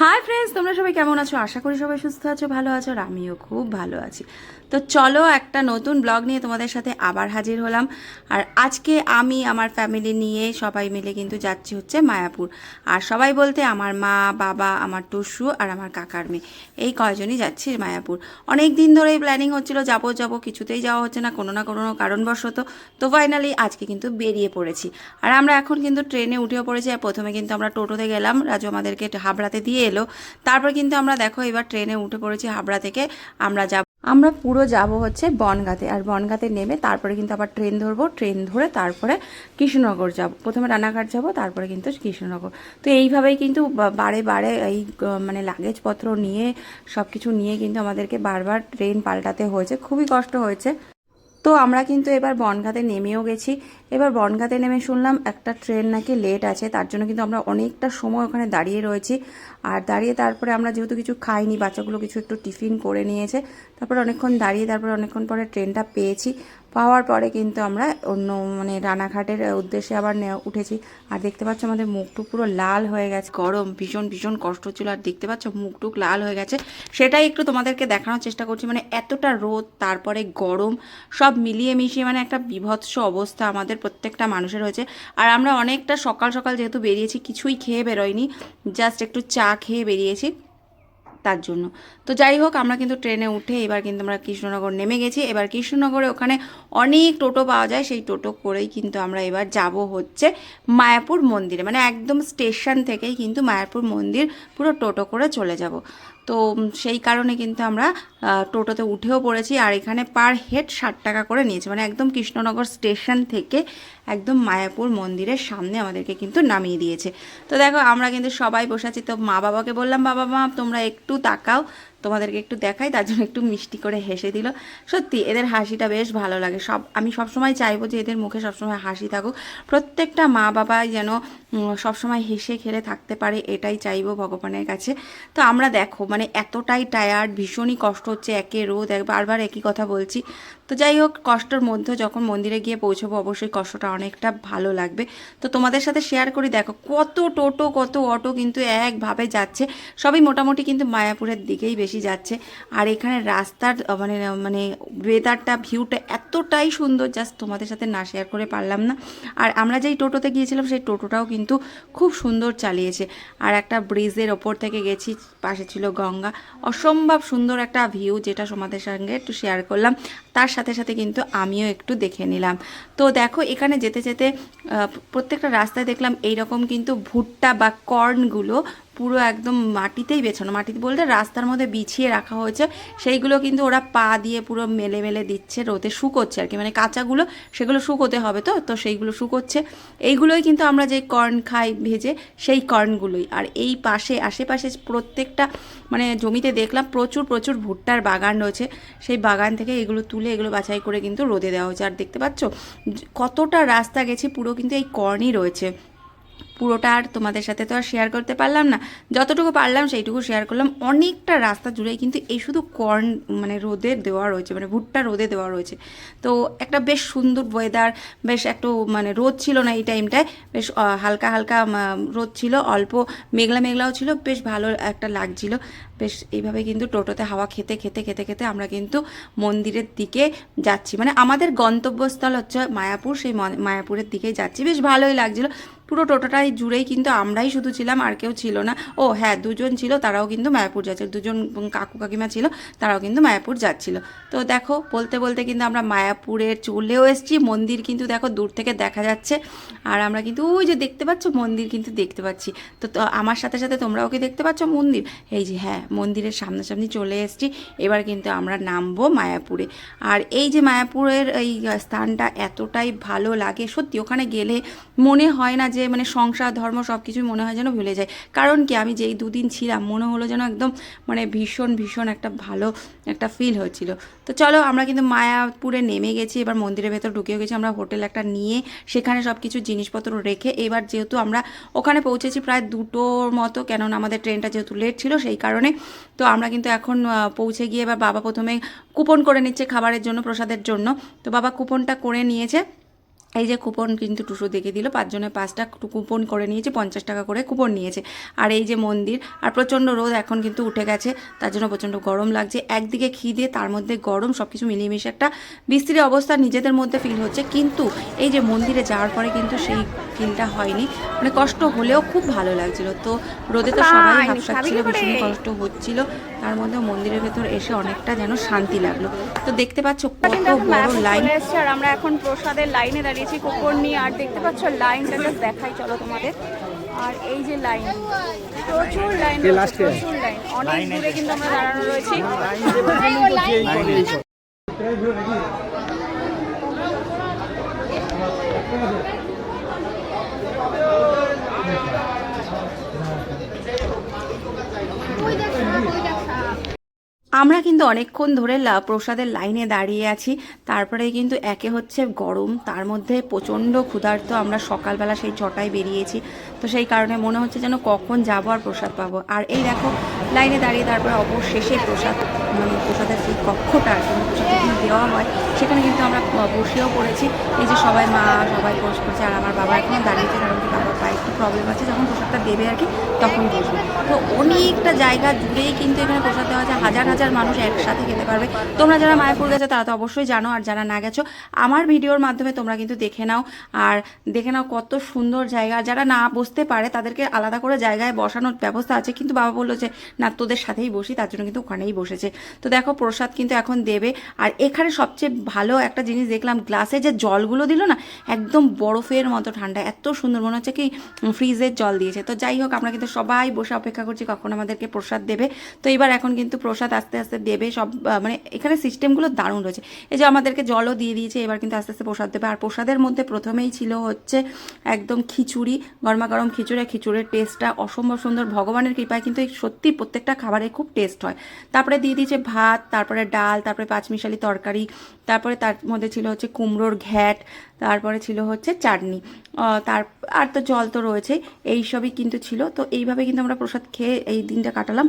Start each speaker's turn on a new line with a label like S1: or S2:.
S1: Hi friends তোমরা সবাই কেমন আছো? আশা করি সবাই সুস্থ আছো, ভালো আছো আর আমিও খুব ভালো আছি। তো চলো একটা নতুন ব্লগ নিয়ে তোমাদের সাথে আবার হাজির হলাম। আর আজকে আমি, আমার ফ্যামিলি নিয়ে সবাই মিলে কিন্তু যাচ্ছি হচ্ছে মায়াপুর। আর সবাই বলতে আমার মা, বাবা, আমার টুসু আর আমার কাকার মেয়ে। এই কয়জনই যাচ্ছি মায়াপুর। অনেক দিন ধরেই প্ল্যানিং হচ্ছিল, যাব যাব, কিছুতেই যাওয়া হচ্ছে না, কোনো না কোনো কারণবশত। তো ফাইনালি আজকে কিন্তু বেরিয়ে পড়েছি। আর আমরা এখন কিন্তু ট্রেনে উঠেও পড়েছি, আর প্রথমে কিন্তু আমরা টোটোতে গেলাম। রাজু আমাদেরকে হাবড়াতে দিয়ে এলো। তারপর কিন্তু আমরা দেখো এবার ট্রেনে উঠে পড়েছি হাবড়া থেকে। আমরা যাব আমরা পুরো যাব হচ্ছে বনগাতে। আর বনগাতে নেমে তারপরে কিন্তু আবার ট্রেন ধরবো। ট্রেন ধরে তারপরে কৃষ্ণনগর যাব। প্রথমে রানাঘাট যাব, তারপরে কিন্তু কৃষ্ণনগর। তো এইভাবেই কিন্তু বারে বারে এই মানে লাগেজপত্র নিয়ে সব কিছু নিয়ে কিন্তু আমাদেরকে বারবার ট্রেন পাল্টাতে হয়েছে। খুবই কষ্ট হয়েছে। তো আমরা কিন্তু এবার বনঘাতে নেমেও গেছি। এবার বনঘাতে নেমে শুনলাম একটা ট্রেন নাকি লেট আছে, তার জন্য কিন্তু আমরা অনেকটা সময় ওখানে দাঁড়িয়ে রয়েছি। আর দাঁড়িয়ে তারপরে আমরা যেহেতু কিছু খাইনি, বাচ্চাগুলো কিছু একটু টিফিন করে নিয়েছে, তারপরে অনেকক্ষণ দাঁড়িয়ে, তারপরে অনেকক্ষণ পরে ট্রেনটা পেয়েছি। পাওয়ার পরে কিন্তু আমরা অন্য মানে রানাঘাটের উদ্দেশ্যে আবার উঠেছি। আর দেখতে পাচ্ছ আমাদের মুখটুক পুরো লাল হয়ে গেছে। গরম, ভীষণ ভীষণ কষ্ট হচ্ছিল। আর দেখতে পাচ্ছ মুখটুক লাল হয়ে গেছে। সেটাই একটু তোমাদেরকে দেখানোর চেষ্টা করছি। মানে এতটা রোদ, তারপরে গরম, সব মিলিয়ে মিশিয়ে মানে একটা বিভৎস অবস্থা আমাদের প্রত্যেকটা মানুষের হয়েছে। আর আমরা অনেকটা সকাল সকাল যেহেতু বেরিয়েছি, কিছুই খেয়ে বেরোয়নি। জাস্ট একটু চা খেয়ে বেরিয়েছি। তার জন্য। তো যাই হোক, আমরা কিন্তু ট্রেনে উঠে এবার কিন্তু আমরা কৃষ্ণনগর নেমে গেছি। এবার কৃষ্ণনগরে ওখানে অনেক টোটো পাওয়া যায়। সেই টোটো করেই কিন্তু আমরা এবার যাব হচ্ছে মায়াপুর মন্দিরে। মানে একদম স্টেশন থেকেই কিন্তু মায়াপুর মন্দির পুরো টোটো করে চলে যাব। তো সেই কারণে কিন্তু আমরা টোটোতে উঠেও পড়েছি আর এখানে পার হেড ষাট টাকা করে নিয়েছে। মানে একদম কৃষ্ণনগর স্টেশন থেকে একদম মায়াপুর মন্দিরের সামনে আমাদেরকে কিন্তু নামিয়ে দিয়েছে। তো দেখো, আমরা কিন্তু সবাই বসে আছি। তো মা বাবাকে বললাম, বাবা, মা, তোমরা একটু তাকাও, তোমাদেরকে একটু দেখাই। তার জন্য একটু মিষ্টি করে হেসে দিল। সত্যি, এদের হাসিটা বেশ ভালো লাগে। সব, আমি সবসময় চাইব যে এদের মুখে সবসময় হাসি থাকুক। প্রত্যেকটা মা বাবাই যেন সবসময় হেসে খেলে থাকতে পারে, এটাই চাইব ভগবানের কাছে। তো আমরা দেখো মানে এতটাই টায়ার্ড ভীষণই কষ্ট হচ্ছে একে রোদ বারবার একই কথা বলছি। তো যাই হোক, কষ্টের মধ্যে যখন মন্দিরে গিয়ে পৌঁছবো, অবশ্যই কষ্টটা অনেকটা ভালো লাগবে। তো তোমাদের সাথে শেয়ার করি, দেখো কত টোটো, কত অটো কিন্তু একভাবে যাচ্ছে। সবই মোটামুটি কিন্তু মায়াপুরের দিকেই বেশি যাচ্ছে। আর এখানে রাস্তার মানে মানে ওয়েদারটা ভিউটা এতটাই সুন্দর জাস্ট তোমাদের সাথে না শেয়ার করে পারলাম না। আর আমরা যেই টোটোতে গিয়েছিলাম, সেই টোটোটাও কিন্তু খুব সুন্দর চালিয়েছে। আর একটা ব্রিজের ওপর থেকে গেছি, পাশে ছিল গঙ্গা। অসম্ভব সুন্দর একটা ভিউ যেটা তোমাদের সঙ্গে একটু শেয়ার করলাম, তার সাথে সাথে কিন্তু আমিও একটু দেখে নিলাম। তো দেখো, এখানে যেতে যেতে প্রত্যেকটা রাস্তায় দেখলাম এইরকম কিন্তু ভুট্টা বা কর্নগুলো পুরো একদম মাটিতেই বেছানো। মাটিতে বলতে রাস্তার মধ্যে বিছিয়ে রাখা হয়েছে। সেইগুলো কিন্তু ওরা পা দিয়ে পুরো মেলে মেলে দিচ্ছে, রোদে শুকোচ্ছে আর কি। মানে কাঁচাগুলো, সেগুলো শুকোতে হবে তো? তো সেইগুলো শুকোচ্ছে। এইগুলোই কিন্তু আমরা যে কর্ন খাই ভেজে, সেই কর্নগুলোই। আর এই পাশে, আশেপাশে প্রত্যেকটা মানে জমিতে দেখলাম প্রচুর প্রচুর ভুট্টার বাগান রয়েছে। সেই বাগান থেকে এগুলো তুলে, এগুলো বাছাই করে কিন্তু রোদে দেওয়া হয়েছে। আর দেখতে পাচ্ছ, কতটা রাস্তা গেছে, পুরো কিন্তু এই কর্নই রয়েছে। পুরোটা আর তোমাদের সাথে তো আর শেয়ার করতে পারলাম না। যতটুকু পারলাম সেইটুকু শেয়ার করলাম। অনেকটা রাস্তা জুড়েই কিন্তু এই শুধু কর্ন মানে রোদে দেওয়া রয়েছে মানে ভুট্টা রোদে দেওয়া রয়েছে। তো একটা বেশ সুন্দর ওয়েদার বেশ একটু মানে রোদ ছিল না এই টাইমটায় বেশ হালকা হালকা রোদ ছিল, অল্প মেঘলা মেঘলাও ছিল, বেশ ভালো একটা লাগছিল। বেশ এইভাবে কিন্তু টোটোতে হাওয়া খেতে খেতে খেতে খেতে আমরা কিন্তু মন্দিরের দিকে যাচ্ছি। মানে আমাদের গন্তব্যস্থল হচ্ছে মায়াপুর, সেই মায়াপুরের দিকেই যাচ্ছি। বেশ ভালোই লাগছিল। পুরো টোটোটাই জুড়েই কিন্তু আমরাই শুধু ছিলাম, আর কেউ ছিল না। ও হ্যাঁ দুজন ছিল, তারাও কিন্তু মায়াপুর যাচ্ছে দুজন কাকু কাকিমা ছিল, তারাও কিন্তু মায়াপুর যাচ্ছিল। তো দেখো, বলতে বলতে কিন্তু আমরা মায়াপুরে চলেও এসেছি। মন্দির কিন্তু দেখো দূর থেকে দেখা যাচ্ছে। আর আমরা কিন্তু ওই যে দেখতে পাচ্ছ, মন্দির কিন্তু দেখতে পাচ্ছি। তো আমার সাথে সাথে তোমরাও কি দেখতে পাচ্ছ মন্দির? এই যে হ্যাঁ মন্দিরের সামনাসামনি চলে এসেছি। এবার কিন্তু আমরা নামবো মায়াপুরে। আর এই যে মায়াপুরের এই স্থানটা এতটাই ভালো লাগে। সত্যি, ওখানে গেলে মনে হয় না যে মানে সংসার, ধর্ম সব কিছুই মনে হয় যেন ভুলে যায়। কারণ কি, আমি যেই দুদিন ছিলাম, মনে হলো যেন একদম মানে ভীষণ ভীষণ একটা ভালো একটা ফিল হচ্ছিল তো চলো, আমরা কিন্তু মায়াপুরে নেমে গেছি, এবার মন্দিরের ভেতর ঢুকেও গেছি, আমরা হোটেল একটা নিয়ে সেখানে সব কিছু জিনিসপত্র রেখে এবার যেহেতু আমরা ওখানে পৌঁছেছি প্রায় দুটোর মতো, কেননা আমাদের ট্রেনটা যেহেতু লেট ছিল সেই কারণে। তো আমরা কিন্তু এখন পৌঁছে গিয়ে এবার বাবা প্রথমে কুপন করে নিচ্ছে খাবারের জন্য, প্রসাদের জন্য। তো বাবা কুপনটা করে নিয়েছে। এই যে কুপন কিন্তু টুসু দেখে দিল পাঁচজনের পাঁচটা কুপন করে নিয়েছে পঞ্চাশ টাকা করে কুপন নিয়েছে। আর এই যে মন্দির আর প্রচণ্ড রোদ এখন কিন্তু উঠে গেছে তার জন্য প্রচণ্ড গরম লাগছে। একদিকে খিদে তার মধ্যে গরম সব কিছু মিলিয়ে একটা বিশ্রী অবস্থা নিজেদের মধ্যে ফিল হচ্ছে। কিন্তু এই যে মন্দিরে যাওয়ার পরে কিন্তু সেই ফিলটা হয়নি। মানে কষ্ট হলেও খুব ভালো লাগছিল। তো রোদে তো সবাই ভীষণ কষ্ট হচ্ছিল। তার মধ্যে মন্দিরের ভেতর এসে অনেকটা যেন শান্তি লাগল। তো দেখতে পাচ্ছ কত বড় লাইন
S2: আমরা এখন প্রসাদের লাইনে দাঁড়িয়েছি কুকুর নিয়ে। আর দেখতে পাচ্ছ লাইনটা জাস্ট দেখাই চলো তোমাদের। আর এই যে লাইন প্রচুর লাইন প্রচুর লাইন। অনেক দূরে কিন্তু আমরা দাঁড়ানো রয়েছি।
S1: আমরা কিন্তু অনেকক্ষণ ধরে লা- প্রসাদের লাইনে দাঁড়িয়ে আছি। তারপরে কিন্তু একে হচ্ছে গরম তার মধ্যে প্রচণ্ড ক্ষুধার্ত আমরা সকালবেলা সেই ছটায় বেরিয়েছি। তো সেই কারণে মনে হচ্ছে যেন কখন যাব আর প্রসাদ পাবো। আর এই দেখো লাইনে দাঁড়িয়ে তারপরে অবশেষে প্রসাদ মানে প্রসাদের যে কক্ষটা আর কি, প্রসাদ দেওয়া হয় সেখানে কিন্তু আমরা বসেও পড়েছি। এই যে সবাই মা, সবাই বসে করছে আর আমার বাবা এখনও দাঁড়িয়েছে কারণ কি বাবার পায়ে একটু প্রবলেম আছে, যখন প্রসাদটা দেবে আর কি, তখন বসবে। তো অনেকটা জায়গা জুড়েই কিন্তু এখানে প্রসাদ দেওয়া যায় হাজার হাজার মানুষ একসাথে খেতে পারবে। তোমরা যারা মায়াপুর গেছো, তারা তো অবশ্যই জানো, আর যারা না গেছো, আমার ভিডিওর মাধ্যমে তোমরা কিন্তু দেখে নাও, আর দেখে নাও কত সুন্দর জায়গা। যারা না বসতে পারে, তাদেরকে আলাদা করে জায়গায় বসানোর ব্যবস্থা আছে, কিন্তু বাবা বলল যে, না, তোদের সাথেই বসি, তার জন্য কিন্তু ওখানেই বসেছে। তো দেখো, প্রসাদ কিন্তু এখন দেবে। আর এখানে সবচেয়ে ভালো একটা জিনিস দেখলাম, গ্লাসে যে জলগুলো দিল না, একদম বরফের মতো ঠান্ডা, এত সুন্দর, মনে হচ্ছে কি ফ্রিজের জল দিয়েছে। তো যাই হোক, আমরা কিন্তু সবাই বসে অপেক্ষা করছি কখন আমাদেরকে প্রসাদ দেবে। তো এবার এখন কিন্তু প্রসাদ আস্তে আস্তে দেবে, সব মানে এখানে সিস্টেমগুলো দারুণ রয়েছে। এই যে আমাদেরকে জলও দিয়ে দিয়েছে, এবার কিন্তু আস্তে আস্তে প্রসাদ দেবে। আর প্রসাদের মধ্যে প্রথমেই ছিল হচ্ছে একদম খিচুড়ি গরমা গরম খিচুড়ি খিচুড়ির টেস্টটা অসম্ভব সুন্দর, ভগবানের কৃপায় কিন্তু সত্যি প্রত্যেকটা খাবারে খুব টেস্ট হয়। তারপরে দিয়ে দিয়েছে ভাত, তারপরে ডাল, তারপরে পাঁচমিশালি তরকারি, তারপরে তার মধ্যে ছিল হচ্ছে কুমড়োর ঘ্যাট তারপরে ছিল হচ্ছে চাটনি। তার, আর তো জল তো রয়েছে এই সবই কিন্তু ছিল। তো এইভাবে কিন্তু আমরা প্রসাদ খেয়ে এই দিনটা কাটালাম।